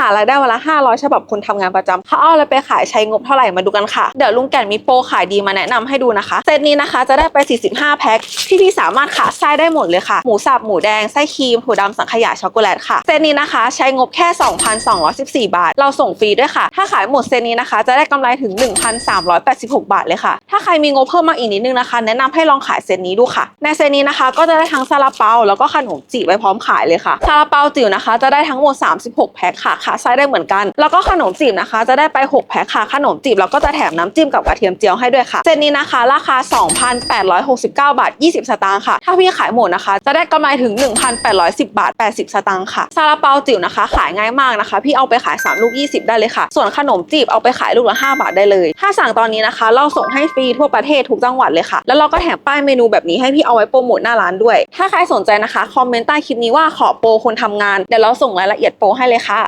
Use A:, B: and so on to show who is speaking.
A: หารายได้วันละ500ฉบับคนทำงานประจำเขาเอาอะไรไปขายใช้งบเท่าไหร่มาดูกันค่ะ เดี๋ยวลุงแก่นมีโปรขายดีมาแนะนำให้ดูนะคะ เซตนี้นะคะจะได้ไป 45 แพ็คที่พี่สามารถขาไส้ได้หมดเลยค่ะ หมูสับหมูแดงไส้ครีมถั่วดำสังขยาช็อกโกแลตค่ะ เซตนี้นะคะใช้งบแค่ 2,214 บาท เราส่งฟรีด้วยค่ะ ถ้าขายหมดเซตนี้นะคะ จะได้กำไรถึง 1,386 บาทเลยค่ะ ถ้าใครมีงบเพิ่มมาอีกนิดนึงนะคะ แนะนำให้ลองขายเซตนี้ดูค่ะ ในเซตนี้นะคะ ก็จะได้ทั้งซาลาเปาแล้วก็ขนมจีบไว้พร้อมขายเลยค่ะซาลาเปาจิ๋วนะคะ จะได้ทั้งหมด 36 แพ็คค่ะขาไส้ได้เหมือนกัน แล้วก็ขนมจีบนะคะ จะได้ไป 6 แพ็คค่ะ ขนมจีบแล้วก็จะแถมน้ำจิ้มกับกระเทียมเจียวให้ด้วยค่ะ เซตนี้นะคะ ราคา 2,869 บาท 20 สตางค์ค่ะ ถ้าพี่ขายหมดนะคะ จะได้กำไรถึง 1,810 บาท 80 สตางค์ค่ะซาลาเปาจิ๋วนะคะ ขายง่ายมากนะคะ พี่เอาไปขาย 3 ลูก 20 ได้เลยค่ะ ส่วนขนมจีบเอาไปขายลูกละ 5 บาทได้เลย ถ้าสั่งตอนนี้นะคะ เราส่งให้ฟรีทั่วประเทศทุกจังหวัดเลยค่ะ แล้วเราก็แถมป้ายเมนูแบบนี้ให้พี่เอาไว้โปรโมทหน้าร้านด้วย ถ้าใครสนใจนะคะ คอมเมนต์ใต้คลิปนี้ว่าขอโปรคนทำงาน เดี๋ยวเราส่งรายละเอียดโปรให้เลยค่ะ